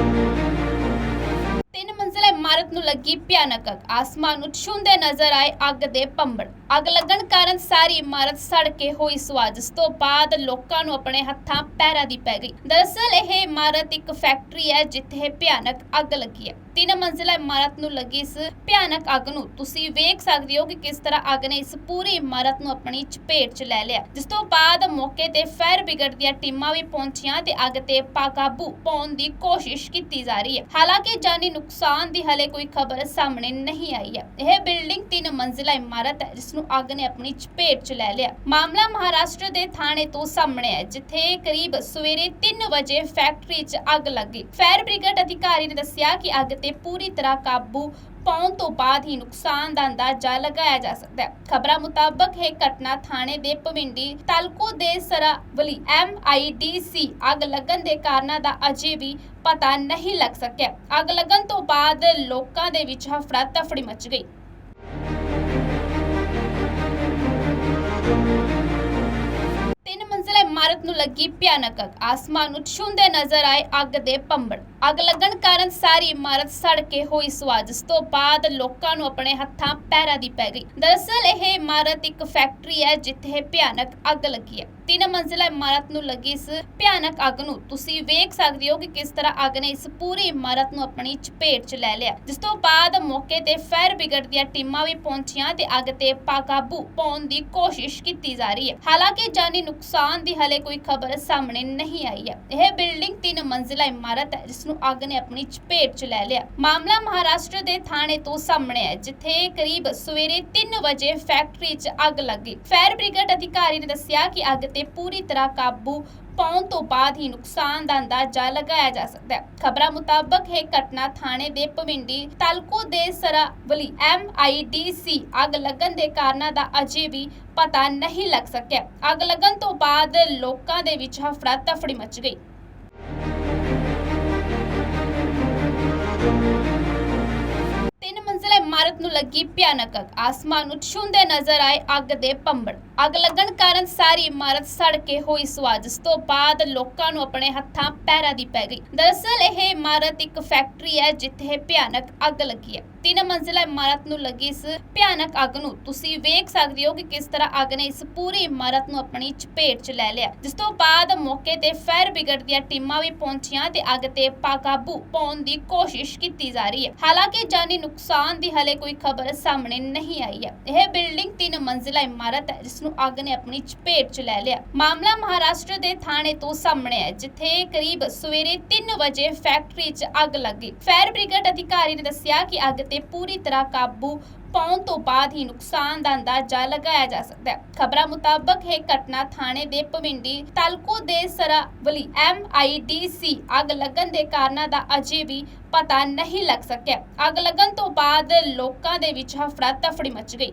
Thank you. ਇਮਾਰਤ ਨੂੰ ਲੱਗੀ ਭਿਆਨਕ ਅੱਗ। ਆਸਮਾਨ ਨੂੰ ਛੂੰਦੇ ਨਜ਼ਰ ਆਏ ਅੱਗ ਦੇ ਪੰਬੜ। ਅੱਗ ਲੱਗਣ ਕਾਰਨ ਸਾਰੀ ਇਮਾਰਤ ਸੜ ਕੇ ਹੋਈ ਸੁਆਹ ਜਿਸ ਤੋਂ ਬਾਅਦ ਲੋਕਾਂ ਨੂੰ ਆਪਣੇ ਹੱਥਾਂ ਪੈਰਾਂ ਦੀ ਪੈ ਗਈ। ਦਰਅਸਲ ਇਹ ਇਮਾਰਤ ਇੱਕ ਫੈਕਟਰੀ ਹੈ ਜਿੱਥੇ ਭਿਆਨਕ ਅੱਗ ਲੱਗੀ ਹੈ। ਤਿੰਨ ਮੰਜ਼ਿਲਾ ਇਮਾਰਤ ਨੂੰ ਲੱਗੀ ਇਸ ਭਿਆਨਕ ਅੱਗ ਨੂੰ। ਤੁਸੀਂ ਵੇਖ ਸਕਦੇ ਹੋ ਕਿ ਕਿਸ ਤਰ੍ਹਾਂ ਅੱਗ ਨੇ ਇਸ ਪੂਰੀ ਇਮਾਰਤ ਨੂੰ ਆਪਣੀ ਚਪੇਟ 'ਚ ਲੈ ਲਿਆ। ਜਿਸ ਤੋਂ ਬਾਅਦ ਮੌਕੇ ਤੇ ਫਾਇਰ ਬ੍ਰਿਗੇਡ ਦੀਆਂ ਟੀਮਾਂ ਵੀ ਪਹੁੰਚੀਆਂ ਤੇ ਅੱਗ ਤੇ ਪਾ ਕਾਬੂ ਪਾਉਣ ਦੀ ਕੋਸ਼ਿਸ਼ ਕੀਤੀ ਜਾ ਰਹੀ ਹੈ। ਹਾਲਾਂਕਿ ਜਾਨੀ ਨੁਕਸਾਨ ਦੀ ਹਲੇ ਕੋਈ ਖਬਰ ਸਾਹਮਣੇ ਨਹੀਂ ਆਈ ਹੈ। ਇਹ ਬਿਲਡਿੰਗ ਤਿੰਨ ਮੰਜ਼ਿਲਾ ਇਮਾਰਤ ਹੈ ਜਿਸ ਨੂੰ ਅੱਗ ਨੇ ਆਪਣੀ ਚਪੇਟ 'ਚ ਲੈ ਲਿਆ। ਮਾਮਲਾ ਮਹਾਰਾਸ਼ਟਰ ਦੇ ਥਾਣੇ ਤੋਂ ਸਾਹਮਣੇ ਹੈ, ਜਿੱਥੇ ਕਰੀਬ ਸਵੇਰੇ 3 ਵਜੇ ਫੈਕਟਰੀ 'ਚ ਅੱਗ ਲੱਗੀ ਫਾਇਰ ਬ੍ਰਿਗੇਡ ਅਧਿਕਾਰੀ ਨੇ ਦੱਸਿਆ ਕਿ ਅੱਗ ਤੇ ਪੂਰੀ ਤਰ੍ਹਾਂ ਕਾਬੂ ਪਾਉਣ ਤੋਂ ਬਾਅਦ ਹੀ ਨੁਕਸਾਨ ਦਾ ਅੰਦਾਜ਼ਾ ਲਗਾਇਆ ਜਾ ਸਕਦਾ ਹੈ। ਖਬਰਾਂ ਮੁਤਾਬਕ ਇਹ ਘਟਨਾ ਥਾਣੇ ਦੇ ਭਵਿੰਡੀ ਤਾਲਕੋ ਦੇ ਸਰਾਵਲੀ ਐਮਆਈਡੀਸੀ ਅੱਗ ਲੱਗਣ ਦੇ ਕਾਰਨਾਂ ਦਾ ਅਜੇ ਵੀ ਪਤਾ ਨਹੀਂ ਲੱਗ ਸਕਿਆ। ਅੱਗ ਲੱਗਣ ਤੋਂ ਬਾਅਦ ਲੋਕਾਂ ਦੇ ਵਿੱਚ ਹਫੜਾ ਤਫੜੀ ਮਚ ਗਈ। ਇਮਾਰਤ ਨੂੰ ਲੱਗੀ ਭਿਆਨਕ ਅੱਗ। ਆਸਮਾਨ ਨੂੰ ਛੂੰਦੇ ਨਜ਼ਰ ਆਏ ਅੱਗ ਦੇ ਪੰਬੜ। ਅੱਗ ਲੱਗਣ ਕਾਰਨ ਸਾਰੀ ਇਮਾਰਤ ਸੜ ਕੇ ਹੋਈ ਸੁਆਹ ਜਿਸ ਤੋਂ ਬਾਅਦ ਲੋਕਾਂ ਨੂੰ ਆਪਣੇ ਹੱਥਾਂ ਪੈਰਾਂ ਦੀ ਪੈ ਗਈ। ਦਰਅਸਲ ਇਹ ਇਮਾਰਤ ਇੱਕ ਫੈਕਟਰੀ ਹੈ, ਜਿੱਥੇ ਭਿਆਨਕ ਅੱਗ ਲੱਗੀ ਹੈ। ਤਿੰਨ ਮੰਜ਼ਿਲਾ ਇਮਾਰਤ ਨੂੰ ਲੱਗੀ ਇਸ ਭਿਆਨਕ ਅੱਗ ਨੂੰ। ਤੁਸੀਂ ਵੇਖ ਸਕਦੇ ਹੋ ਕਿ ਕਿਸ ਤਰ੍ਹਾਂ ਅੱਗ ਨੇ ਇਸ ਪੂਰੀ ਇਮਾਰਤ ਨੂੰ ਆਪਣੀ ਚਪੇਟ 'ਚ ਲੈ ਲਿਆ। ਜਿਸ ਤੋਂ ਬਾਅਦ ਮੌਕੇ ਤੇ ਫਾਇਰ ਬ੍ਰਿਗੇਡ ਦੀਆਂ ਟੀਮਾਂ ਵੀ ਪਹੁੰਚੀਆਂ ਤੇ ਅੱਗ ਤੇ ਪਾ ਕਾਬੂ ਪਾਉਣ ਦੀ ਕੋਸ਼ਿਸ਼ ਕੀਤੀ ਜਾ ਰਹੀ ਹੈ। ਹਾਲਾਂਕਿ ਜਾਨੀ ਨੁਕਸਾਨ ਦੀ ਹਲੇ ਕੋਈ ਖਬਰ ਸਾਹਮਣੇ ਨਹੀਂ ਆਈ ਹੈ। ਇਹ ਬਿਲਡਿੰਗ ਤਿੰਨ ਮੰਜ਼ਿਲਾ ਇਮਾਰਤ ਹੈ ਜਿਸ ਨੂੰ ਅੱਗ ਨੇ ਆਪਣੀ ਚਪੇਟ 'ਚ ਲੈ ਲਿਆ। ਮਾਮਲਾ ਮਹਾਰਾਸ਼ਟਰ ਦੇ ਥਾਣੇ ਤੋਂ ਸਾਹਮਣੇ ਹੈ, ਜਿੱਥੇ ਕਰੀਬ ਸਵੇਰੇ 3 ਵਜੇ ਫੈਕਟਰੀ 'ਚ ਅੱਗ ਲੱਗੀ ਫਾਇਰ ਬ੍ਰਿਗੇਡ ਅਧਿਕਾਰੀ ਨੇ ਦੱਸਿਆ ਕਿ ਅੱਗ ਤੇ ਪੂਰੀ ਤਰ੍ਹਾਂ ਕਾਬੂ ਪਾਉਣ ਤੋਂ ਬਾਅਦ ਹੀ ਨੁਕਸਾਨ ਦਾ ਅੰਦਾਜ਼ਾ ਲਗਾਇਆ ਜਾ ਸਕਦਾ ਹੈ। ਖਬਰਾਂ ਮੁਤਾਬਕ ਇਹ ਘਟਨਾ ਥਾਣੇ ਦੇ ਭਵਿੰਡੀ ਤਲਕੋ ਦੇ ਸਰਾਵਲੀ ਐਮਆਈਡੀਸੀ ਅੱਗ ਲੱਗਣ ਦੇ ਕਾਰਨਾਂ ਦਾ ਅਜੇ ਵੀ ਪਤਾ ਨਹੀਂ ਲੱਗ ਸਕਿਆ। ਅੱਗ ਲੱਗਣ ਤੋਂ ਬਾਅਦ ਲੋਕਾਂ ਦੇ ਵਿੱਚ ਹਫੜਾ ਤਫੜੀ ਮਚ ਗਈ। ਤਿੰਨ ਮੰਜ਼ਿਲਾ ਇਮਾਰਤ ਨੂੰ ਲੱਗੀ ਭਿਆਨਕ ਅੱਗ। ਆਸਮਾਨ ਨੂੰ ਛੂੰਦੇ ਨਜ਼ਰ ਆਏ ਅੱਗ ਦੇ ਪੰਬੜ। ਅੱਗ ਲੱਗਣ ਕਾਰਨ ਸਾਰੀ ਇਮਾਰਤ ਸੜ ਕੇ ਹੋਈ ਸੁਆਹ ਜਿਸ ਤੋਂ ਬਾਅਦ ਲੋਕਾਂ ਨੂੰ ਆਪਣੇ ਹੱਥਾਂ ਪੈਰਾਂ ਦੀ ਪੈ ਗਈ। ਦਰਅਸਲ ਇਹ ਇਮਾਰਤ ਇੱਕ ਫੈਕਟਰੀ ਹੈ, ਜਿੱਥੇ ਭਿਆਨਕ ਅੱਗ ਲੱਗੀ ਹੈ। ਤਿੰਨ ਮੰਜ਼ਿਲਾ ਇਮਾਰਤ ਨੂੰ ਲੱਗੀ ਇਸ ਭਿਆਨਕ ਅੱਗ ਨੂੰ। ਤੁਸੀਂ ਵੇਖ ਸਕਦੇ ਹੋ ਕਿ ਕਿਸ ਤਰ੍ਹਾਂ ਅੱਗ ਨੇ ਇਸ ਪੂਰੀ ਇਮਾਰਤ ਨੂੰ ਆਪਣੀ ਚਪੇਟ 'ਚ ਲੈ ਲਿਆ। ਜਿਸ ਤੋਂ ਬਾਅਦ ਮੌਕੇ ਤੇ ਫਾਇਰ ਬ੍ਰਿਗੇਡ ਦੀਆਂ ਟੀਮਾਂ ਵੀ ਪਹੁੰਚੀਆਂ ਤੇ ਅੱਗ ਤੇ ਪਾ ਕਾਬੂ ਪਾਉਣ ਦੀ ਕੋਸ਼ਿਸ਼ ਕੀਤੀ ਜਾ ਰਹੀ ਹੈ। ਹਾਲਾਂਕਿ ਜਾਨੀ ਨੁਕਸਾਨ ਦੀ ਹਲੇ ਕੋਈ ਖਬਰ ਸਾਹਮਣੇ ਨਹੀਂ ਆਈ ਹੈ। ਇਹ ਬਿਲਡਿੰਗ ਤਿੰਨ ਮੰਜ਼ਿਲਾ ਇਮਾਰਤ ਹੈ, ਜਿਸ ਨੂੰ ਨੂੰ ਅੱਗ ਨੇ ਆਪਣੀ ਚਪੇਟ 'ਚ ਲੈ ਲਿਆ। ਮਾਮਲਾ ਮਹਾਰਾਸ਼ਟਰ ਦੇ ਥਾਣੇ ਤੋਂ ਸਾਹਮਣੇ ਹੈ ਜਿੱਥੇ ਕਰੀਬ ਸਵੇਰੇ 3 ਵਜੇ ਫੈਕਟਰੀ 'ਚ ਅੱਗ ਲੱਗੀ ਫਾਇਰ ਬ੍ਰਿਗੇਡ ਅਧਿਕਾਰੀ ਨੇ ਦੱਸਿਆ ਕਿ ਅੱਗ ਤੇ ਪੂਰੀ ਤਰ੍ਹਾਂ ਕਾਬੂ ਪਾਉਣ ਤੋਂ ਬਾਅਦ ਹੀ ਨੁਕਸਾਨ ਦਾ ਅੰਦਾਜ਼ਾ ਲਗਾਇਆ ਜਾ ਸਕਦਾ ਹੈ। ਖਬਰਾਂ ਮੁਤਾਬਕ, ਇਹ ਘਟਨਾ ਥਾਣੇ ਦੇ ਭਵਿੰਡੀ ਤਾਲਕੋ ਦੇ ਸਰਾਵਲੀ ਐਮਆਈਡੀਸੀ ਅੱਗ ਲੱਗਣ ਦੇ ਕਾਰਨਾਂ ਦਾ ਅਜੇ ਵੀ ਪਤਾ ਨਹੀਂ ਲੱਗ ਸਕਿਆ। ਅੱਗ ਲੱਗਣ ਤੋਂ ਬਾਅਦ ਲੋਕਾਂ ਦੇ ਵਿੱਚ ਹਫੜਾ ਤਫੜੀ ਮਚ ਗਈ।